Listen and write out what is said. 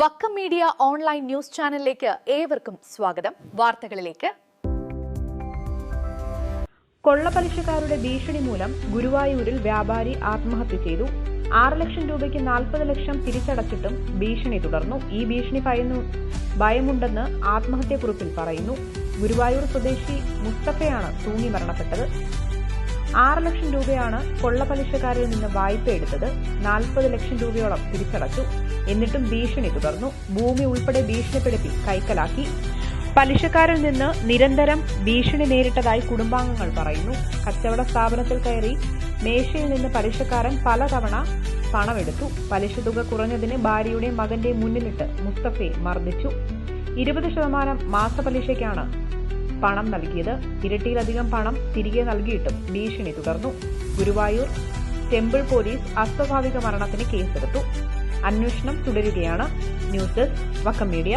Vakkom media online news ചാനലിലേക്ക് ഏവർക്കും സ്വാഗതം. വാർത്തകളിലേക്ക്. കൊള്ളപ്പലിശക്കാരുടെ ഭീഷണി മൂലം ഗുരുവായൂരിൽ വ്യാപാരി ആത്മഹത്യ ചെയ്തു. ആറ് ലക്ഷം രൂപയ്ക്ക് നാൽപ്പത് ലക്ഷം തിരിച്ചടച്ചിട്ടും ഭീഷണി തുടർന്നു. ഈ ഭീഷണി ഭയന്നു ഭയമുണ്ടെന്ന് ആത്മഹത്യാക്കുറിപ്പിൽ പറയുന്നു. ഗുരുവായൂർ സ്വദേശി മുസ്തഫയാണ് തൂങ്ങി മരണപ്പെട്ടത്. ആറ് ലക്ഷം രൂപയാണ് കൊള്ളപ്പലിശക്കാരിൽ നിന്ന് വായ്പ എടുത്തത്. നാൽപ്പത് ലക്ഷം രൂപയോളം തിരിച്ചടച്ചു. എന്നിട്ടും ഭീഷണി തുടർന്നു. ഭൂമി ഉൾപ്പെടെ ഭീഷണിപ്പെടുത്തി കൈക്കലാക്കി. പലിശക്കാരിൽ നിന്ന് നിരന്തരം ഭീഷണി നേരിട്ടതായി കുടുംബാംഗങ്ങൾ പറയുന്നു. കച്ചവട സ്ഥാപനത്തിൽ കയറി മേശയിൽ നിന്ന് പലിശക്കാരൻ പലതവണ പണമെടുത്തു. പലിശ തുക കുറഞ്ഞതിന് ഭാര്യയുടെ മകന്റെ മുന്നിലിട്ട് മുസ്തഫയെ മർദ്ദിച്ചു. ഇരുപത് ശതമാനം മാസപലിശയ്ക്കാണ് പണം നൽകിയത്. ഇരട്ടിയിലധികം പണം തിരികെ നൽകിയിട്ടും ഭീഷണി തുടർന്നു. ഗുരുവായൂർ ടെമ്പിൾ പോലീസ് അസ്വാഭാവിക മരണത്തിന് കേസെടുത്തു. അന്വേഷണം തുടരുകയാണ്. News desk Vakkom media.